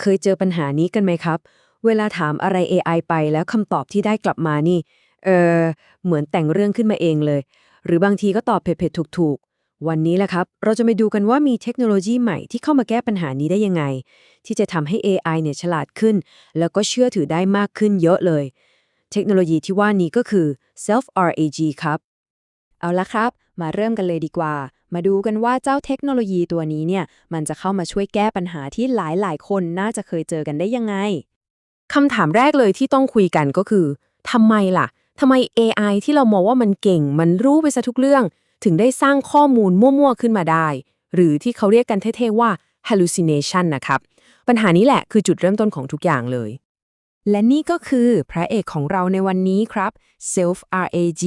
เคยเจอปัญหานี้กันไหมครับ เวลาถามอะไร AI ไปแล้วคำตอบที่ได้กลับมานี่ เออเหมือนแต่งเรื่องขึ้นมาเองเลย หรือบางทีก็ตอบเผ็ดๆถูกๆ วันนี้แหละครับ เราจะไปดูกันว่ามีเทคโนโลยีใหม่ที่เข้ามาแก้ปัญหานี้ได้ยังไง ที่จะทำให้ AI เนี่ยฉลาดขึ้น แล้วก็เชื่อถือได้มากขึ้นเยอะเลย เทคโนโลยีที่ว่านี้ก็คือ self RAG ครับ เอาละครับ มาเริ่มกันเลยดีกว่า มาดูกันว่าเจ้าเทคโนโลยีตัวนี้เนี่ยมันจะเข้ามาช่วยแก้ปัญหาที่หลายๆ คนน่าจะเคยเจอกันได้ยังไงคำถามแรกเลยที่ต้องคุยกันก็คือทำไมล่ะทำไม AI ที่เรามองว่ามันเก่ง มันรู้ไปซะทุกเรื่อง ถึงได้สร้างข้อมูลมั่วๆขึ้นมาได้ หรือที่เขาเรียกกันเท่ๆว่า hallucination นะครับ ปัญหานี้แหละคือจุดเริ่มต้นของทุกอย่างเลย และนี่ก็คือพระเอกของเราในวันนี้ครับ Self RAG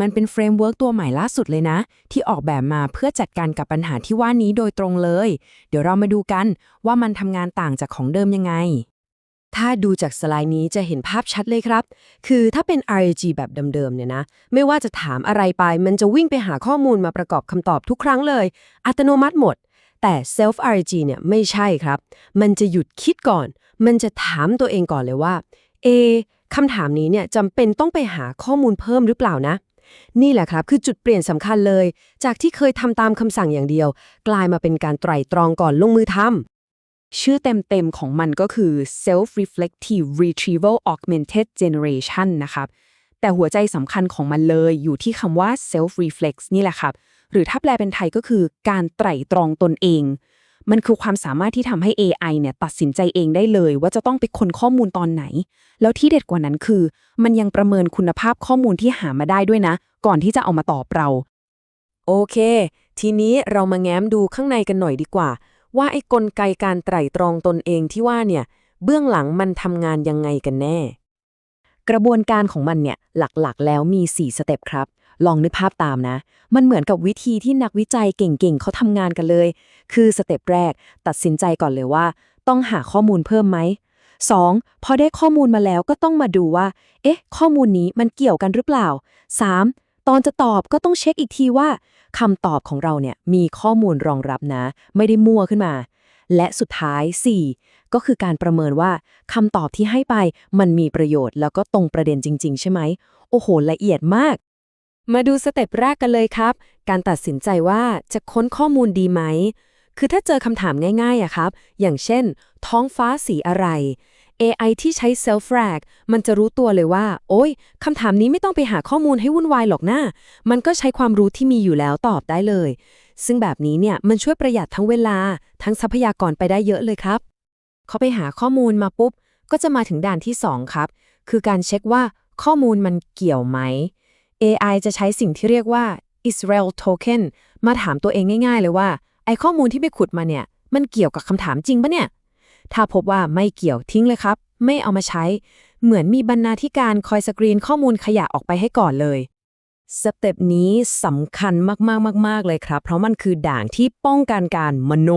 มันเป็นเฟรมเวิร์กตัวใหม่ล่าสุดเลยนะ ที่ออกแบบมาเพื่อจัดการกับปัญหาที่ว่านี้โดยตรงเลย เดี๋ยวเรามาดูกันว่ามันทำงานต่างจากของเดิมยังไง ถ้าดูจากสไลด์นี้จะเห็นภาพชัดเลยครับ คือถ้าเป็น RAG แบบเดิมๆเนี่ยนะ ไม่ว่าจะถามอะไรไป มันจะวิ่งไปหาข้อมูลมาประกอบคำตอบทุกครั้งเลย อัตโนมัติหมด แต่ self-rg เนี่ยไม่ใช่ครับ มันจะหยุดคิดก่อน มันจะถามตัวเองก่อนเลยว่า เอคำถามนี้เนี่ยจำเป็นต้องไปหาข้อมูลเพิ่มหรือเปล่านะ นี่แหละครับคือจุดเปลี่ยนสำคัญเลย จากที่เคยทำตามคำสั่งอย่างเดียว กลายมาเป็นการไตร่ตรองก่อนลงมือทำชื่อเต็มๆของมันก็คือ Self-Reflective Retrieval Augmented Generation นะครับ แต่หัวใจสำคัญของมันเลยอยู่ที่คำว่า Self-Reflex นี่แหละครับ หรือถ้าแปลเป็นไทยก็คือการไตร่ตรองตนเอง มันคือความสามารถที่ทำให้ AI เนี่ยตัดสินใจเองได้เลย ว่าจะต้องไปค้นข้อมูลตอนไหน แล้วที่เด็ดกว่านั้นคือ มันยังประเมินคุณภาพข้อมูลที่หามาได้ด้วยนะ ก่อนที่จะเอามาตอบเรา โอเค ทีนี้เรามาแง้มดูข้างในกันหน่อยดีกว่า ว่าไอ้กลไกการไตร่ตรองตนเองที่ว่าเนี่ยเบื้องหลังมันทำงานยังไงกันแน่ กระบวนการของมันเนี่ยหลักๆ แล้วมี 4 สเต็ปครับ ลองนึกภาพตามนะ มันเหมือนกับวิธีที่นักวิจัยเก่งๆเขาทำงานกันเลย คือสเต็ปแรก ตัดสินใจก่อนเลยว่า ต้องหาข้อมูลเพิ่มไหม 2. พอได้ข้อมูลมาแล้วก็ต้องมาดูว่า เอ๊ะ ข้อมูลนี้มันเกี่ยวกันหรือเปล่า 3. ตอนจะตอบก็ต้องเช็คอีกทีว่าคำตอบของเราเนี่ยมีข้อมูลรองรับนะ ไม่ได้มั่วขึ้นมา และสุดท้าย 4. ก็คือการประเมินว่าคำตอบที่ให้ไปมันมีประโยชน์แล้วก็ตรงประเด็นจริง ๆ ใช่ไหม โอ้โห ละเอียดมาก มาดูสเต็ปแรกกันเลยครับ การตัดสินใจว่าจะค้นข้อมูลดีไหม คือถ้าเจอคำถามง่ายๆอะครับ อย่างเช่น ท้องฟ้าสีอะไร AI ที่ใช้ self rag มันจะรู้ตัวเลยว่า โอ้ยคำถามนี้ไม่ต้องไปหาข้อมูลให้วุ่นวายหรอกนะมันก็ใช้ความรู้ที่มีอยู่แล้วตอบได้เลย ซึ่งแบบนี้เนี่ยมันช่วยประหยัดทั้งเวลา ทั้งทรัพยากรไปได้เยอะเลยครับ เขาไปหาข้อมูลมาปุ๊บ ก็จะมาถึงด่านที่ 2 ครับ คือการเช็คว่าข้อมูลมันเกี่ยวไหม AI จะใช้สิ่งที่เรียกว่า Israel Token มาถามตัวเองง่าย ๆ เลยว่า ไอข้อมูลที่ไปขุดมาเนี่ย มันเกี่ยวกับคำถามจริงปะเนี่ย ถ้าพบว่าไม่เกี่ยวทิ้งเลยครับ ไม่เอามาใช้ เหมือนมีบรรณาธิการคอยสกรีนข้อมูลขยะออกไปให้ก่อนเลย สเต็ปนี้สำคัญมากๆมากๆเลยครับ เพราะมันคือด่านที่ป้องกันการมโน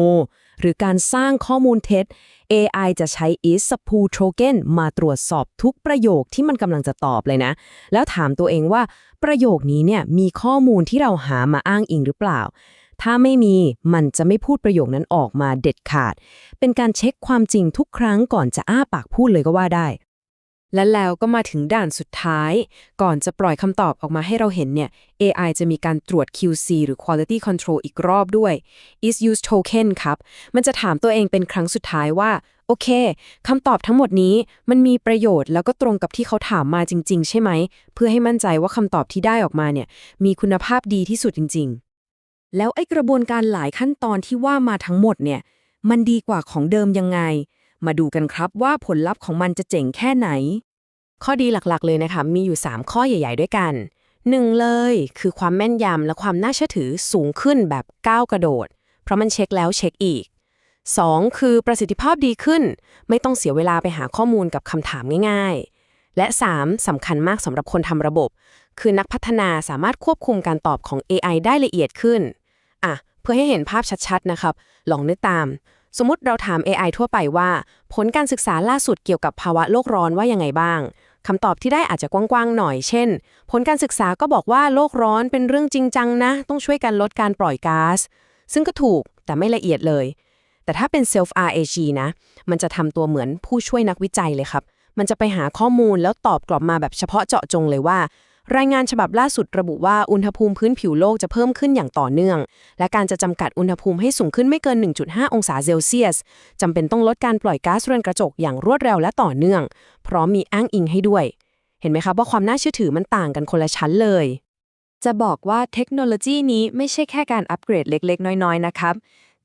หรือการสร้างข้อมูลเท็จ AI จะใช้ is s p o o token มาตรวจสอบทุกประโยคที่มันกำลังจะตอบเลยนะ แล้วถามตัวเองว่าประโยคนี้เนี่ยมีข้อมูลที่เราหามาอ้างอิงหรือเปล่า ถ้าไม่มีมันจะไม่พูดประโยคนั้นออกมาเด็ดขาด เป็นการเช็คความจริงทุกครั้งก่อนจะอ้าปากพูดเลยก็ว่าได้ และแล้วก็มาถึงด่านสุดท้าย ก่อนจะปล่อยคำตอบออกมาให้เราเห็นเนี่ย AI จะมีการตรวจ QC หรือ Quality Control อีกรอบด้วย is use token ครับ มันจะถามตัวเองเป็นครั้งสุดท้ายว่า โอเคคำตอบทั้งหมดนี้มันมีประโยชน์แล้วก็ตรงกับที่เขาถามมาจริง ๆ ใช่ไหม เพื่อให้มั่นใจว่าคำตอบที่ได้ออกมาเนี่ยมีคุณภาพดีที่สุดจริง ๆ แล้วไอ้กระบวนการหลายขั้นตอนที่ว่ามาทั้งหมดเนี่ยมันดีกว่าของเดิมยังไง มาดูกันครับว่าผลลัพธ์ของมันจะเจ๋งแค่ไหน ข้อดีหลักๆ เลยนะคะ มีอยู่ 3 ข้อใหญ่ ๆ ด้วยกัน 1. เลยคือความแม่นยำและความน่าเชื่อถือสูงขึ้นแบบก้าวกระโดด เพราะมันเช็คแล้วเช็คอีก 2. คือประสิทธิภาพดีขึ้น ไม่ต้องเสียเวลาไปหาข้อมูลกับคำถามง่าย ๆ และ 3. สำคัญมากสำหรับคนทำระบบ คือนักพัฒนาสามารถควบคุมการตอบของ AI ได้ละเอียดขึ้น อะ เพื่อให้เห็นภาพชัดๆ นะครับ ลองนึกตาม สมมติเราถาม AI ทั่วไปว่า ผลการศึกษาล่าสุดเกี่ยวกับภาวะโลกร้อนว่ายังไงบ้างคำตอบที่ได้อาจจะกว้างๆหน่อย เช่น ผลการศึกษาก็บอกว่าโลกร้อนเป็นเรื่องจริงจังนะ ต้องช่วยกันลดการปล่อยก๊าซ ซึ่งก็ถูกแต่ไม่ละเอียดเลย แต่ถ้าเป็น self RAG นะ มันจะทำตัวเหมือนผู้ช่วยนักวิจัยเลยครับ มันจะไปหาข้อมูลแล้วตอบกลับมาแบบเฉพาะเจาะจงเลยว่า รายงานฉบับล่าสุดระบุว่าอุณหภูมิพื้นผิวโลกจะเพิ่มขึ้นอย่างต่อเนื่อง และการจะจำกัดอุณหภูมิให้สูงขึ้นไม่เกิน 1.5 องศาเซลเซียสจำเป็นต้องลดการปล่อยก๊าซเรือนกระจกอย่างรวดเร็วและต่อเนื่อง พร้อมมีอ้างอิงให้ด้วย เห็นไหมครับว่าความน่าเชื่อถือมันต่างกันคนละชั้นเลย จะบอกว่าเทคโนโลยีนี้ไม่ใช่แค่การอัปเกรดเล็ก ๆ น้อย ๆ นะครับ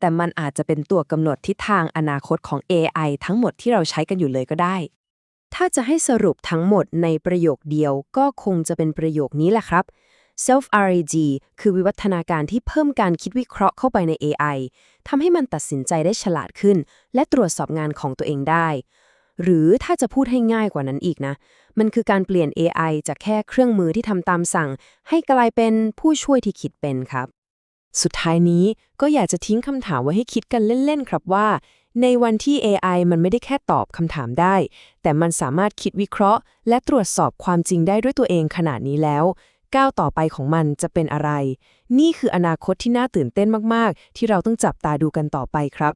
แต่มันอาจจะเป็นตัวกำหนดทิศทางอนาคตของ AI ทั้งหมดที่เราใช้กันอยู่เลยก็ได้ ถ้าจะให้สรุปทั้งหมดในประโยคเดียวก็คงจะเป็นประโยคนี้แหละครับ self RAG คือวิวัฒนาการที่เพิ่มการคิดวิเคราะห์เข้าไปใน AI ทำให้มันตัดสินใจได้ฉลาดขึ้น และตรวจสอบงานของตัวเองได้ หรือถ้าจะพูดให้ง่ายกว่านั้นอีกนะ มันคือการเปลี่ยน AI จากแค่เครื่องมือที่ทำตามสั่ง ให้กลายเป็นผู้ช่วยที่คิดเป็นครับ สุดท้ายนี้ก็อยากจะทิ้งคำถามไว้ให้คิดกันเล่น ๆ ครับว่า ในวันที่ AI มันไม่ได้แค่ตอบคำถามได้ แต่มันสามารถคิดวิเคราะห์ และตรวจสอบความจริงได้ด้วยตัวเองขนาดนี้แล้ว ก้าวต่อไปของมันจะเป็นอะไร นี่คืออนาคตที่น่าตื่นเต้นมาก ๆ ที่เราต้องจับตาดูกันต่อไปครับ